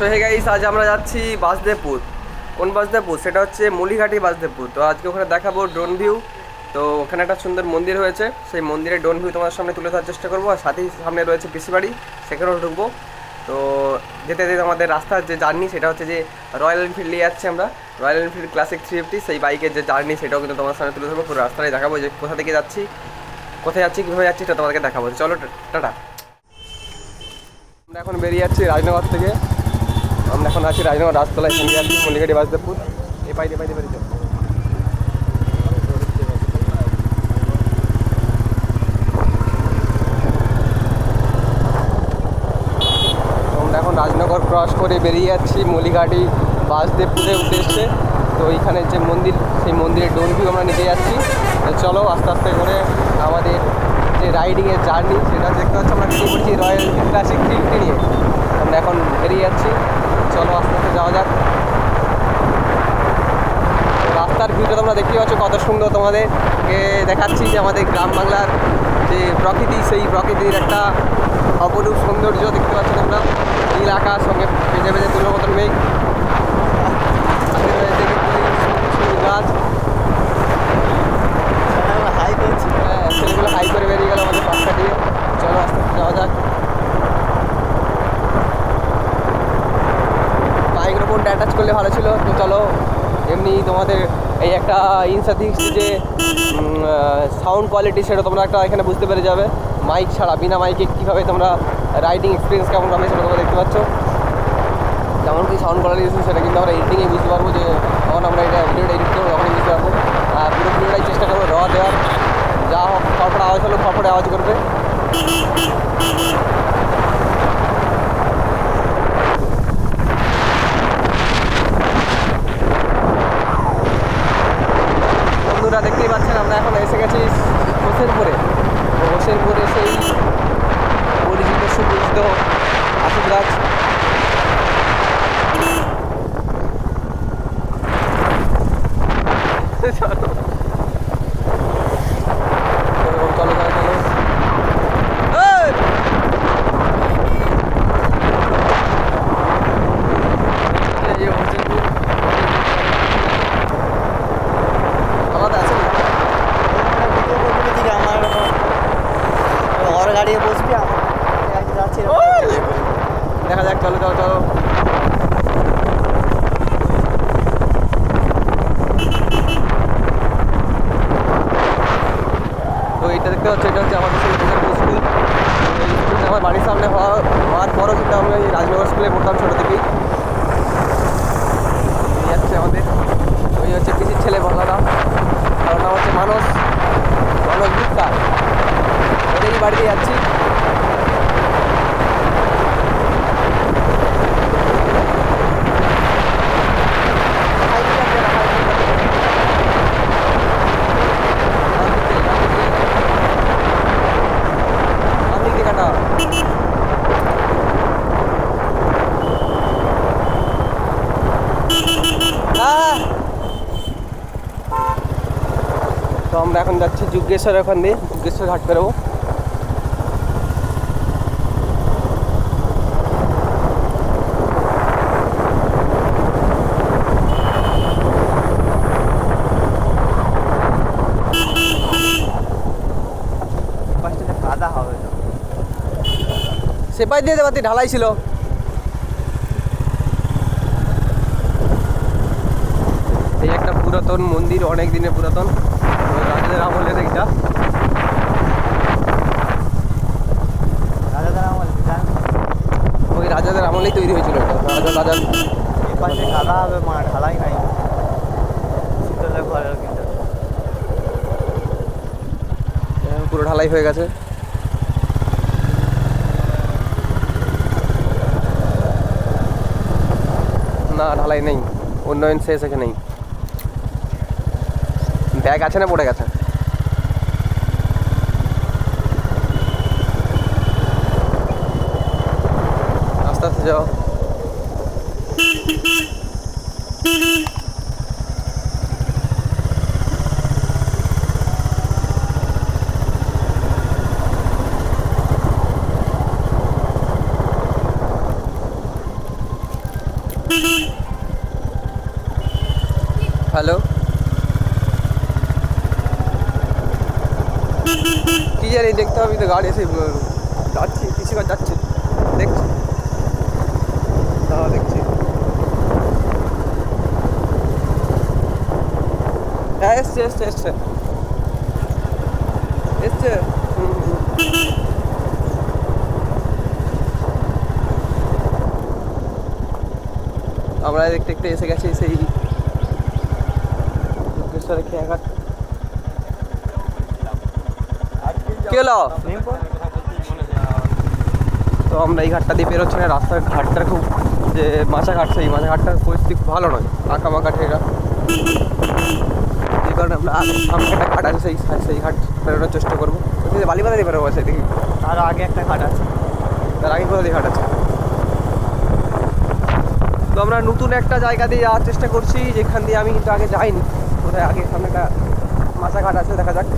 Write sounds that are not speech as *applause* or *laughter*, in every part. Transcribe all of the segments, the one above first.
So hey guys আজ আমরা যাচ্ছি বাসদেবপুর। কোন বাসদেবপুর? সেটা হচ্ছে মলিঘাটি বাসদেবপুর। তো আজকে ওখানে দেখাবো ড্রোন ভিউ তো ওখানে একটা সুন্দর মন্দির হয়েছে। সেই মন্দিরের ড্রোন ভিউ তোমার সামনে তুলে ধরার চেষ্টা করব। আর সাথেই সামনে রয়েছে পিসি বাড়ি। সেখানেও ঢুকবো। তো যেতে যেতে আমাদের রাস্তার যে জার্নি সেটা হচ্ছে যে রয়্যাল এনফিল্ড নিয়ে যাচ্ছি আমরা। Royal Enfield Classic three fifty সেই বাইকের যে জার্নি সেটাও কিন্তু তোমার সামনে তুলে ধরবো। পুরো রাস্তায় দেখাবো যে কোথা থেকে যাচ্ছি, কোথায় যাচ্ছি, কীভাবে যাচ্ছি, সেটা তোমাদেরকে দেখাবো। চলো, টাটা। আমরা এখন বেরিয়ে যাচ্ছি রাজনগর থেকে। আমরা এখন আছি রাজনগর রাজতলায় যাচ্ছি মল্লিকাটি বাসদেবপুর এ বেরিয়ে যাও। তো আমরা এখন রাজনগর ক্রস করে বেরিয়ে যাচ্ছি মলিঘাটি বাসদেবপুরের উদ্দেশ্যে। তো এইখানে যে মন্দির, সেই মন্দিরের ডোন ভিউ আমরা নিতে যাচ্ছি। চলো, আস্তে আস্তে করে আমাদের যে রাইডিংয়ের জার্নি সেটা দেখতে পাচ্ছি, আমরা বেরিয়ে পড়ছি রয়্যাল ক্লাসিক ফিফটি নিয়ে। আমরা এখন বেরিয়ে যাচ্ছি। চলো আস্তে আস্তে যাওয়া যাক। রাস্তার ভিউটা তোমরা দেখতেই পাচ্ছ কত সুন্দর তোমাদেরকে দেখাচ্ছি যে আমাদের গ্রাম বাংলার যে প্রকৃতি সেই প্রকৃতির একটা অপরূপ সৌন্দর্য দেখতে পাচ্ছ তোমরা। নীল আকাশ সঙ্গে ভেজে ভেজে তুলোর মতন মেঘ। গাছ। হাই করছি। হ্যাঁ ছেলেগুলো হাই করে বেরিয়ে গেল আমাদের পাশ কাটিয়ে চলো আস্তে আস্তে যাওয়া যাক। অ্যাটাচ করলে ভালো ছিল। তো চলো, এমনি তোমাদের এই একটা ইনসা যে সাউন্ড কোয়ালিটি সেটা তোমরা একটা এখানে বুঝতে পেরে যাবে। মাইক ছাড়া, বিনা মাইকে কীভাবে তোমরা রাইডিং এক্সপিরিয়েন্স কেমন পাবে সেটা তোমরা দেখতে পাচ্ছ। যেমন কি সাউন্ড কোয়ালিটি সেটা কিন্তু আমরা এডিটিংয়ে বুঝতে পারব যে তখন আমরা এটা ভিডিওটা এডিট করব, তখনই বুঝতে পারব। আর পুরো ভিডিওটাই চেষ্টা করব র দেওয়ার। যা হোক ফটফট আওয়াজ হলো ফটফট আওয়াজ করবে বন্ধুরা দেখতেই পাচ্ছেন আমরা এখন এসে গেছি হোসেনপুরে। হোসেনপুরে সেই পরিচিত সুপরিচিত আশুক গাছ চলো চলো চলো এই! এই যে হোসেনপুর। আলাদা আছে না? দিকে আমার ঘর গাড়িয়ে বসবি আমার যাচ্ছি দেখা যাক চলো চলো চলো তো এইটা দেখতে পাচ্ছি এটা হচ্ছে আমাদের সেই হোসেনপুর স্কুল এই স্কুলটা আমার বাড়ির সামনে হওয়া হওয়ার পরও কিন্তু আমি ওই রাজনগর স্কুলে পড়তাম ছোটো থেকেই এই যাচ্ছে আমাদের ওই হচ্ছে পিসির ছেলে বলারা তার নাম হচ্ছে মানস মানস গুপ্তা ওদেরই বাড়িতে যাচ্ছি তো আমরা এখন যাচ্ছি যুগেশ্বর ওখান দিয়ে যুগেশ্বর ঘাট বেরোবো সেপাই দিয়ে দেবাতি ঢালাই ছিল। এই একটা পুরাতন মন্দির অনেক দিনের পুরাতন। রাজাদের আমলের এইটা রাজা দাঁড়া আমার ওই রাজাদের আমলেই তৈরি হয়েছিল রাজা এই পাশে কাদা হবে মা ঢালাই নাই। ঘরের কিন্তু পুরো ঢালাই হয়ে গেছে। না ঢালাই নেই। উন্নয়ন শেষ এখানেই। ব্যাগ আছে না পড়ে গেছে? কাছে যাও। হ্যালো কি জানি দেখতে হবে তো গাড়ি এসে যাচ্ছে কিছু যাচ্ছে। দেখছি। হ্যাঁ দেখছি। হ্যাঁ এসছে এসছে এসছে। এসছে। আমরা দেখতে দেখতে এসে গেছি সেই দুর্গেশ্বরের খেয়াঘাট। কি হলো? তো আমরা এই ঘাটটা দিয়ে বেরোচ্ছি না, রাস্তার ঘাটটা খুব যে মাছা ঘাট সেই মাছা ঘাটটার পরিস্থিতি খুব ভালো নয় আঁকা মাকা ঠেকা। এই কারণে আমরা সামনে একটা ঘাট আছে সেই সেই ঘাট বেরোনোর চেষ্টা করব। দিয়ে বেরোবো সেদিকে। তার আগে একটা ঘাট আছে। তার আগে কোথা দিয়ে ঘাট আছে। তো আমরা নতুন একটা জায়গা দিয়ে যাওয়ার চেষ্টা করছি যেখান দিয়ে আমি কিন্তু আগে যাইনি। কোথায় আগে সামনে একটা মাছা ঘাট আছে দেখা যাক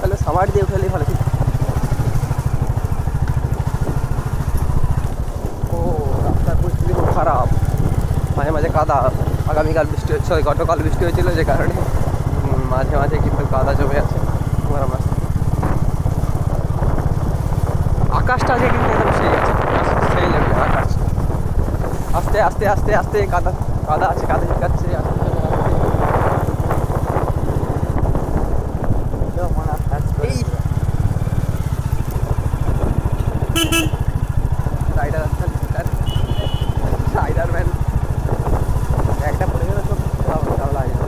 তাহলে সামার দিয়ে উঠালেই ভালো ছিল ও রাস্তার পরিস্থিতি খুব খারাপ মাঝে মাঝে কাদা আগামীকাল বৃষ্টি হচ্ছে গতকাল বৃষ্টি হয়েছিল যে কারণে মাঝে মাঝে কিন্তু কাদা জমে আছে আমার আকাশটা আজকে কিন্তু একদম সেই আছে, সেই লেভেলের আকাশ। আস্তে আস্তে আস্তে আস্তে কাদা কাদা আছে, কাদা শিখাচ্ছে আস্তে আস্তে, আস্তে। এটাও মনে হয় touch করে এই। রাইডার রাইডার ম্যান একটা পড়ে গেলে তো ভালো লাগে তো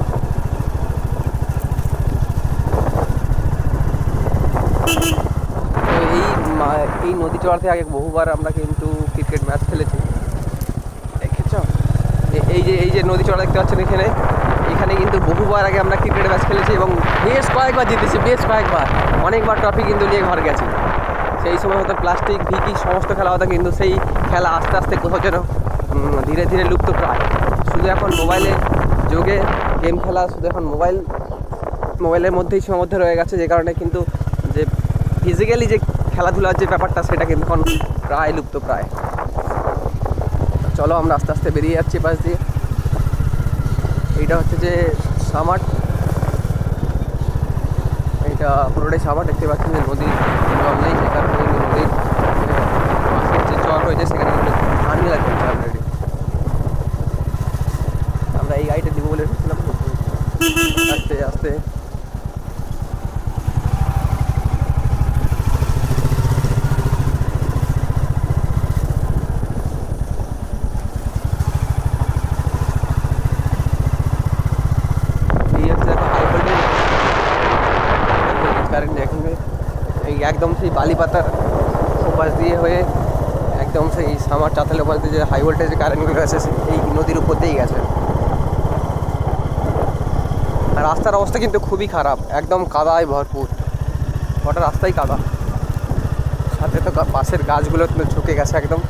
এই মা- নদী চড়াতে আগে বহুবার আমরা কিন্তু ক্রিকেট ম্যাচ খেলেছি। দেখেছ এই যে এই যে নদী চড়া দেখতে পাচ্ছেন এখানে এখানে কিন্তু বহুবার আগে আমরা ক্রিকেট ম্যাচ খেলেছি এবং বেশ কয়েকবার জিতেছি বেশ কয়েকবার। অনেকবার ট্রফি কিন্তু নিয়ে ঘর গেছি। সেই সময় হতো প্লাস্টিক ভিকি সমস্ত খেলা হতো কিন্তু সেই খেলা আস্তে আস্তে কোথাও যেন ধীরে ধীরে লুপ্ত প্রায়। শুধু এখন মোবাইলে যোগে গেম খেলা শুধু এখন মোবাইল মোবাইলের মধ্যেই সীমাবদ্ধ রয়ে গেছে যে কারণে কিন্তু যে ফিজিক্যালি যে খেলাধুলার যে ব্যাপারটা, সেটা কিন্তু এখন প্রায় লুপ্ত প্রায়। চলো আমরা আস্তে আস্তে বেরিয়ে যাচ্ছি পাশ দিয়ে। এইটা হচ্ছে যে সামাট এইটা পুরোটাই সামাট দেখতে পাচ্ছেন যে নদীর জল নেই সে কারণে নদীর যে জল রয়েছে, সেখানে কিন্তু পানি লাগছে অলরেডি আমরা এই গাড়িটা দিব বলে আস্তে আস্তে এই হচ্ছে দেখো হাই ভোল্টেজ কারেন্ট এখানে এই সেই বালিপাতার ওপাশ দিয়ে হয়ে একদম সেই সামার চাতালের ওপাশ দিয়ে যে হাই ভোল্টেজের কারেন্টগুলো আছে এই নদীর উপর দিয়েই গেছে। রাস্তার অবস্থা কিন্তু খুবই খারাপ, একদম কাদায় ভরপুর। গোটা রাস্তাই কাদা। সাথে তো পাশের গাছগুলো কিন্তু ঝুঁকে গেছে একদম।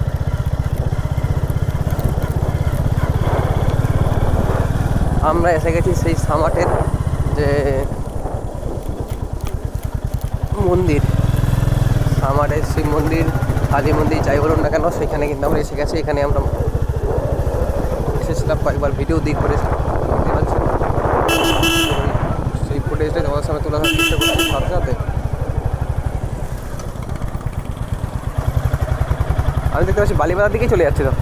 আমরা এসে গেছি সেই সামাটের যে মন্দির। সামাটের শিব মন্দির কালী মন্দির যাই বলুন না কেন সেখানে কিন্তু আমরা এসে গেছি। এখানে আমরা এসেছিলাম কয়েকবার ভিডিও দিক করেছি সেই ফুটেজটা তোমাদের সামনে তোলা চেষ্টা করছি সাথে সাথে। আমি দেখতে পাচ্ছি বালিপাড়ার দিকেই চলে যাচ্ছি তো।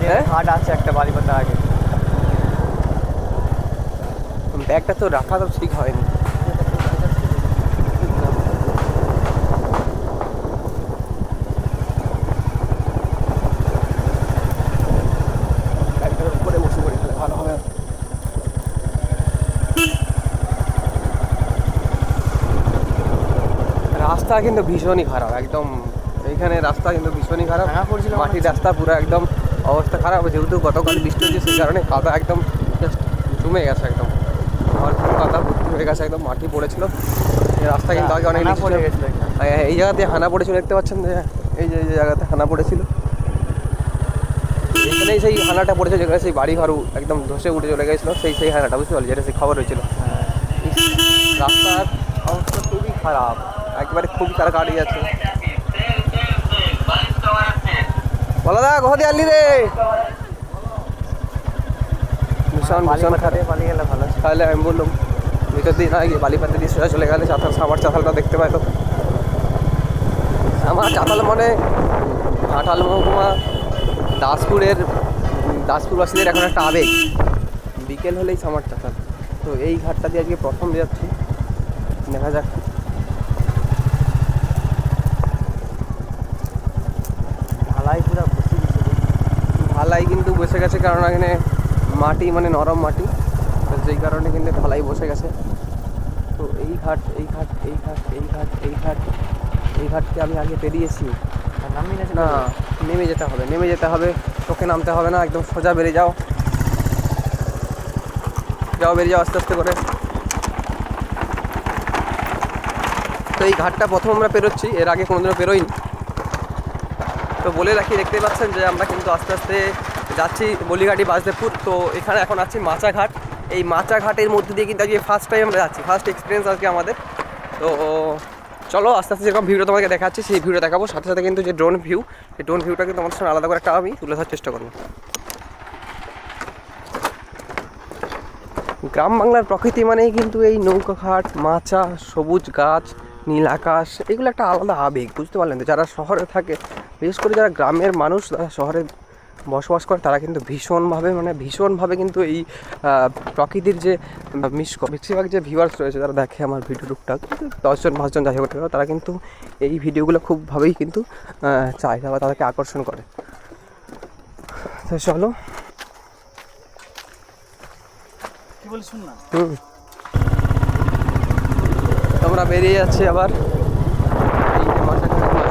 হ্যাঁ? ঘাট আছে একটা বালিপাতা আগে। ব্যাগটা তো রাখা তো ঠিক হয়নি ব্যাগটার উপরে বসে পড়ি তাহলে ভালো হবে রাস্তা কিন্তু ভীষণই খারাপ একদম এইখানে রাস্তা কিন্তু ভীষণই খারাপ পড়ছিল মাটির রাস্তা পুরো একদম অবস্থা খারাপ যেহেতু গতকাল বৃষ্টি হচ্ছে সেই কারণে কাদা একদম জাস্ট জমে গেছে একদম। ভরপুর কাদা ভর্তি হয়ে গেছে একদম মাটি পড়েছিল। এই রাস্তা কিন্তু আগে অনেক নিচু পড়ে ছিল। গেছিল এই- এই জায়গাতে হানা পড়েছিল দেখতে পাচ্ছেন? যে এই যে এই জায়গাতে হানা পড়েছিল। এখানেই সেই হানাটা পড়েছে যেখানে সেই বাড়ি ঘর একদম ধসে উঠে চলে গেছিল সেই সেই হানাটা বুঝতে পারলি যেটা সেই খবর হয়েছিল। রাস্তার অবস্থা খুবই খারাপ। একবারে খুবই তারা গাড়ি আছে বলো দা কোথা দিয়ে রে। ভীষণ ভীষণ ছিল। তাহলে আমি বললাম ভিতর দিয়ে না গিয়ে বালিপাতে দিয়ে সোজা চলে গেলে চাতাল সামার চাতালটা দেখতে পাই তো। আমার চাতাল মানে ঘাটাল মহকুমা দাসপুরের দাসপুরবাসীদের এখন একটা আবেগ। বিকেল হলেই সামার চাতাল তো এই ঘাটটা দিয়ে আজকে প্রথম যাচ্ছি। দেখা যাক ঢালাই পুরো বসে গেছে ঢালাই কিন্তু বসে গেছে কারণ এখানে মাটি মানে নরম মাটি। তো যেই কারণে কিন্তু ঢালাই বসে গেছে। তো এই ঘাট এই ঘাট এই ঘাট এই ঘাট এই ঘাট এই ঘাটকে আমি আগে পেরিয়েছি। আর নামি গেছে না নেমে যেতে হবে নেমে যেতে হবে। তোকে নামতে হবে না একদম সোজা বেরিয়ে যাও। যাও বেরিয়ে যাও আস্তে আস্তে করে। তো এই ঘাটটা প্রথম আমরা পেরোচ্ছি এর আগে কোনোদিনও পেরোইনি। তো বলে রাখি দেখতে পাচ্ছেন যে আমরা কিন্তু আস্তে আস্তে যাচ্ছি বলিঘাটি বাসদেবপুর। তো এখানে এখন আছি মাচাঘাট। এই মাচাঘাটের মধ্যে দিয়ে কিন্তু আজকে ফার্স্ট টাইম আমরা যাচ্ছি ফার্স্ট এক্সপিরিয়েন্স আজকে আমাদের। তো চলো, আস্তে আস্তে যেরকম ভিউটা তোমাকে দেখাচ্ছি, সেই ভিউটা দেখাবো। সাথে সাথে কিন্তু যে ড্রোন ভিউ সেই ড্রোন ভিউটা কিন্তু তোমাদের সঙ্গে আলাদা করে একটা আমি তুলে ধরার চেষ্টা করব। গ্রাম বাংলার প্রকৃতি মানেই কিন্তু এই নৌকা ঘাট মাচা, সবুজ গাছ নীল আকাশ এগুলো একটা আলাদা আবেগ বুঝতে পারলেন তো? যারা শহরে থাকে বিশেষ করে যারা গ্রামের মানুষ যারা শহরে বসবাস করে তারা কিন্তু ভীষণভাবে মানে ভীষণভাবে কিন্তু এই প্রকৃতির যে মিস বেশিরভাগ যে ভিউয়ার্স রয়েছে তারা দেখে আমার ভিডিও টুকটাক দশজন পাঁচজন যাই হোক তারা কিন্তু এই ভিডিওগুলো খুবভাবেই কিন্তু চায় বা তাদেরকে আকর্ষণ করে। তো চলো। কি বলি না। হুম। আমরা বেরিয়ে যাচ্ছি আবার। এই যে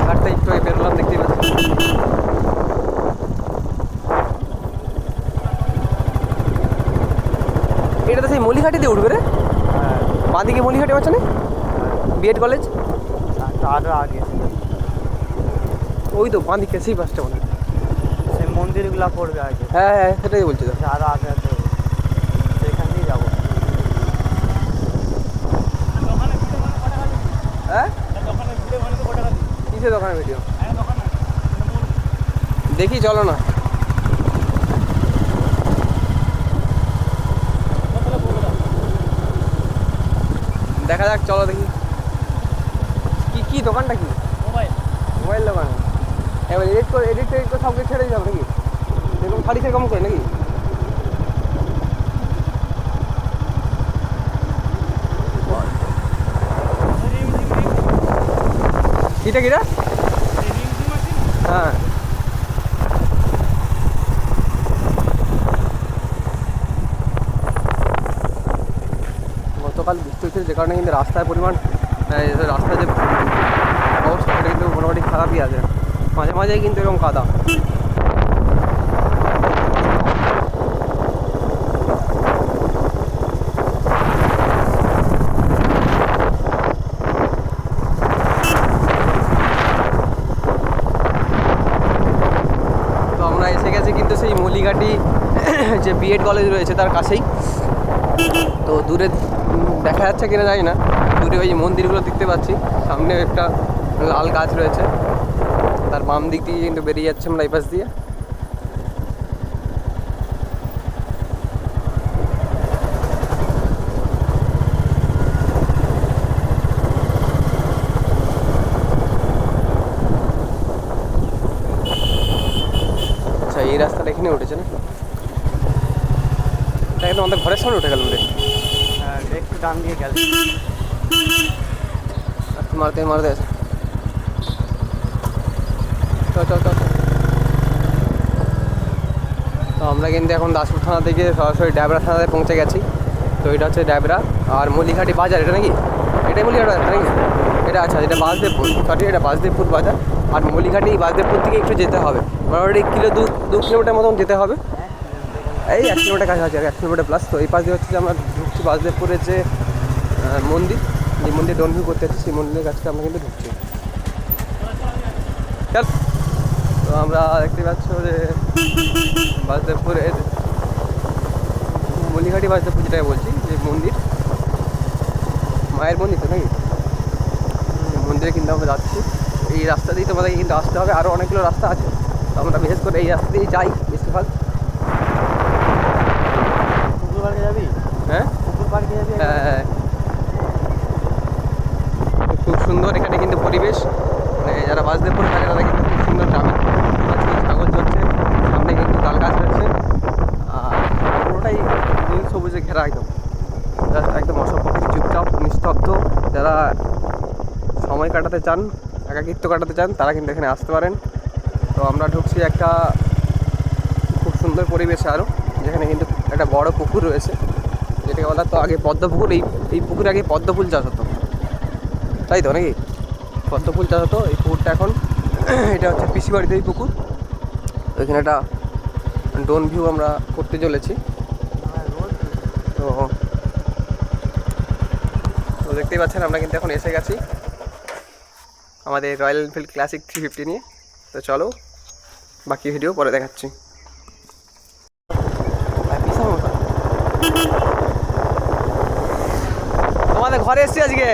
ঘাটটা একটু বেরোলাম দেখতে পাচ্ছি এটা তো সেই মলিঘাটি দিয়ে উঠবে রে? হ্যাঁ। বাঁদিকে মলিঘাটি আছে না? বিএড কলেজ আরও আগে ওই তো বাঁদিকে সেই বাসটা মনে হয়। সেই মন্দিরগুলো পড়বে আগে। হ্যাঁ হ্যাঁ সেটাই বলছি তো। আরও আগে আছে সেখান দিয়ে যাব হ্যাঁ কিসে দোকানে ভিডিও। দেখি চলো না। দেখা যাক চলো দেখি। কি কি দোকানটা কি? মোবাইল। মোবাইল দোকান। এবার এডিট করে এডিট টেডিট করে সব কিছু ছেড়ে যাবে নাকি? এরকম শাড়ি সেরকম করে নাকি? কিটা কিটা হ্যাঁ। গতকাল বৃষ্টি হয়েছিল, যে কারণে কিন্তু রাস্তার পরিমাণ রাস্তার যে অবস্থা, সেটা কিন্তু মোটামুটি খারাপই আছে। মাঝে মাঝেই কিন্তু এরকম কাদা তো আমরা এসে গেছি কিন্তু মলিঘাটি যে বিএড কলেজ রয়েছে তার কাছেই। তো দূরে দেখা যাচ্ছে কিনা জানি না। দূরে ওই মন্দিরগুলো দেখতে পাচ্ছি। সামনে একটা লাল গাছ রয়েছে। তার বাম দিক দিয়ে কিন্তু বেরিয়ে যাচ্ছে আমরা এই পাশ দিয়ে আচ্ছা এই রাস্তাটা এখানে উঠেছে না এটা একদম আমাদের ঘরের সামনে উঠে গেল রে। হ্যাঁ একটু ডান দিয়ে গেলে। মারতে মারতে চল চল চল। তো আমরা কিন্তু এখন দাসপুর থানা থেকে সরাসরি ডাবরা থানাতে পৌঁছে গেছি। তো এটা হচ্ছে ডাবরা আর মলিঘাটি বাজার এটা নাকি? এটাই মলিঘাট বাজার নাকি? এটা আচ্ছা এটা বাসদেবপুর। সরি এটা বাসদেবপুর বাজার। আর মলিঘাটি বাসদেবপুর থেকে একটু যেতে হবে। মোটামুটি কিলো দু দু কিলোমিটার মতন যেতে হবে। এই এক কিলোমিটার কাছাকাছি আর এক কিলোমিটার প্লাস তো এই পাশ দিয়ে হচ্ছে যে আমরা ঢুকছি বাসদেবপুরের যে মন্দির যে মন্দির ডনভিউ করতে যাচ্ছি, সেই মন্দিরের কাছে আমরা কিন্তু ঢুকছি। তো আমরা দেখতে পাচ্ছ যে বাসদেবপুরের মলিঘাটি বাসদেবপুর যেটাই বলছি, যে মন্দির। মায়ের মন্দির তো নাকি? মন্দিরে কিন্তু আমরা যাচ্ছি। এই রাস্তা দিয়ে তোমাদের কিন্তু আসতে হবে। আরও অনেকগুলো রাস্তা আছে। তো আমরা বিশেষ করে এই রাস্তা দিয়েই যাই, বেশিরভাগ পুকুর পার্কে যাবি হ্যাঁ পুকুর পার্কে যাবি হ্যাঁ। খুব সুন্দর এখানে কিন্তু পরিবেশ। মানে যারা বাসদেবপুরে থাকে, তারা কিন্তু খুব সুন্দর গ্রামে। ছাগল চলছে সামনে কিন্তু তাল গাছ রয়েছে আর পুরোটাই নীল সবুজে ঘেরা একদম। একদম অসম্পর্কিত চুপচাপ, নিস্তব্ধ। যারা সময় কাটাতে চান, একাকিত্ব কাটাতে চান, তারা কিন্তু এখানে আসতে পারেন। তো আমরা ঢুকছি একটা খুব সুন্দর পরিবেশে আরও যেখানে কিন্তু একটা বড় পুকুর রয়েছে। যেটাকে বলা তো আগে পদ্ম পুকুর এই এই পুকুরে আগে পদ্ম ফুল চাষ হতো। তাই তো নাকি? পদ্ম ফুল চাষ হতো, এই পুকুরটা এখন, *clears throat* এটা হচ্ছে পিসি বাড়িতে এই পুকুর। ওইখানে একটা ড্রোন ভিউ আমরা করতে চলেছি। তো তো দেখতেই পাচ্ছেন, আমরা কিন্তু এখন এসে গেছি আমাদের Royal Enfield Classic three fifty নিয়ে। তো চলো, বাকি ভিডিও পরে দেখাচ্ছি আর বিশাল মতো। তোমাদের ঘরে এসছি আজকে